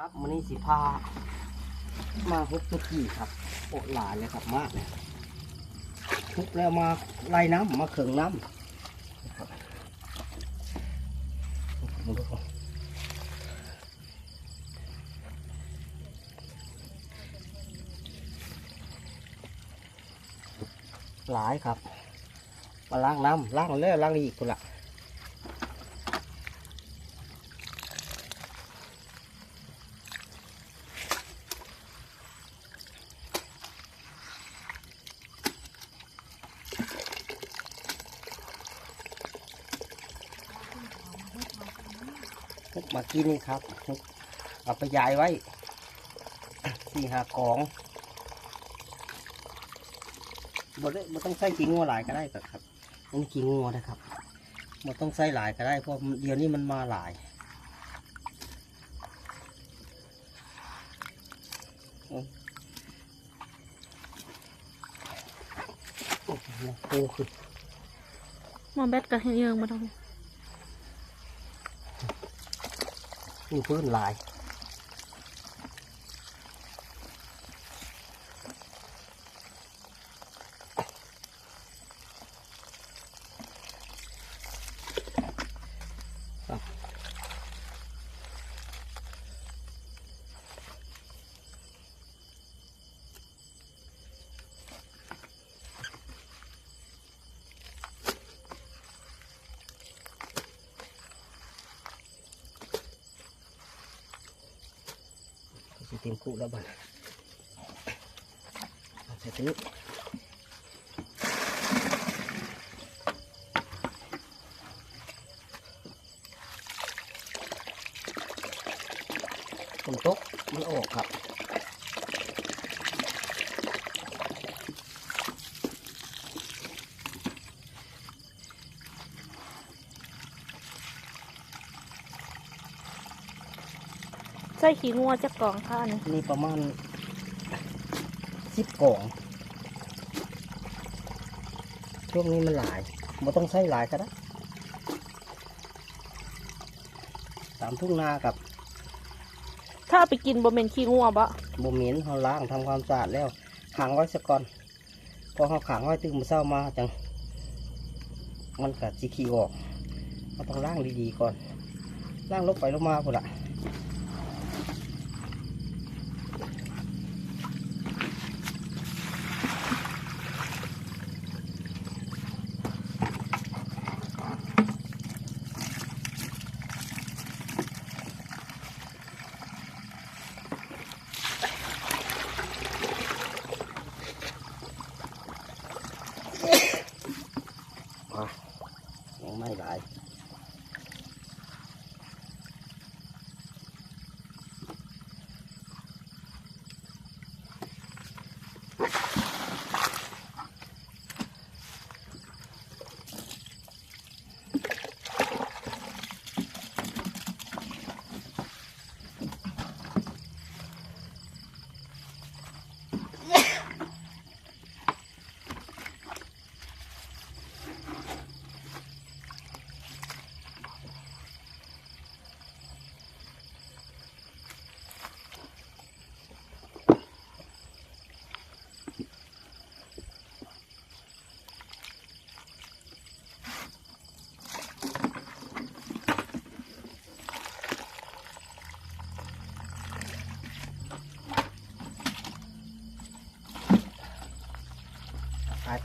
ครับมันนี้สิพา มาฮุกตุกี้ครับโอหลายเลยครับมากเลยฮุกแล้วมาไล่น้ำมาเขิงน้ำหลายครับ มาล้างน้ำล้างแล้วล้างอีกคนละ ฮุกมากินนี่ครับฮุกเอาไปย้ายไว้สี่หากองบ่ได้บ่ต้องใส่ขี้งัวหลายก็ได้กครับนี่ขี้งัวนะครับบ่ต้องใส่หลายก็ได้เพราะเดี๋ยวนี้มันมาหลายอืมโอ้โหโอ้คือหมอแบตกับเฮียงมาทำ นี่พื้นลาย เต็มคู่แล้วบ้านเสร็จนี้ฝนตกมันออกครับ ส่ขี้งัวจะกล่องค่ะอันนี้นี่ประมาณสิบกล่อง ช่วงนี้มันหลายไม่ต้องใช้หลายก็ได้ตามทุ่งนากับถ้าเอาไปกินบ่เป็นขี้งัวบะบ่เหม็นเขาล้างทำความสะอาดแล้วขังไว้สักก่อน พอเขาขังไว้ตึงมาเศร้ามาจัง มันกัดจีขี้ออกเราต้องล้างดีๆก่อน ล้างลงไปลงมาพุ่นละ อะยั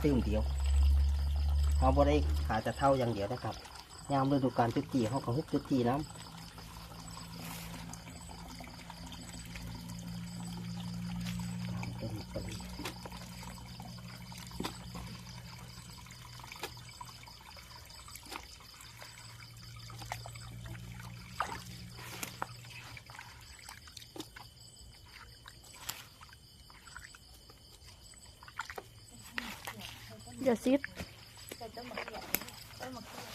ตื้มเดียวเขาบ่ได้ขาจะเท่าอย่างเดียวนะครับยามฤดูกาลจุดจีเขาก็ฮุบจุดจีน้ำ เดี๋ยวซิดนนี้เ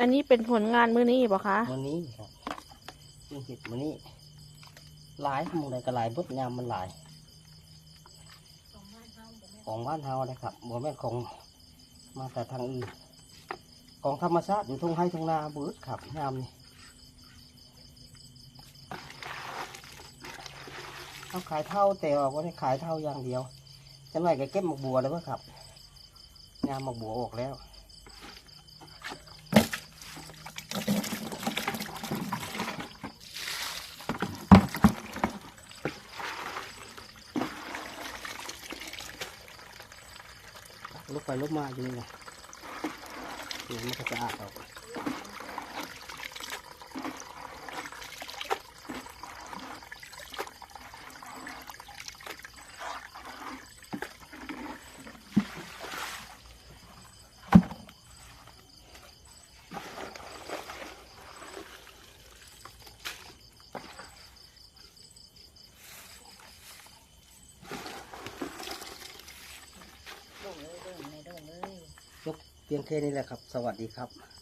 อันนี้เป็นผลงานมื้อนี้บ่คะวันนี้ครับนี่เห็ดวันนี้หลายหมองใดก็หลายบดยามมันหลาย ของบ้านเฮานะครับบ่แม่นของมาแต่ทางอื่นของธรรมชาติอยู่ทุ่งไร่ทุ่งนาเบิดครับยามนี้เขาขายเท่าแต่ว่าบ่ได้ขายเท่าอย่างเดียวจังไรก็เก็บหมกบัวเลยว่าครับยามหมกบัวออกแล้ว ลุกไปลุกมาอยู่นี่ไงมันก็จะอาดออก เพียงแค่นี้แหละครับ สวัสดีครับ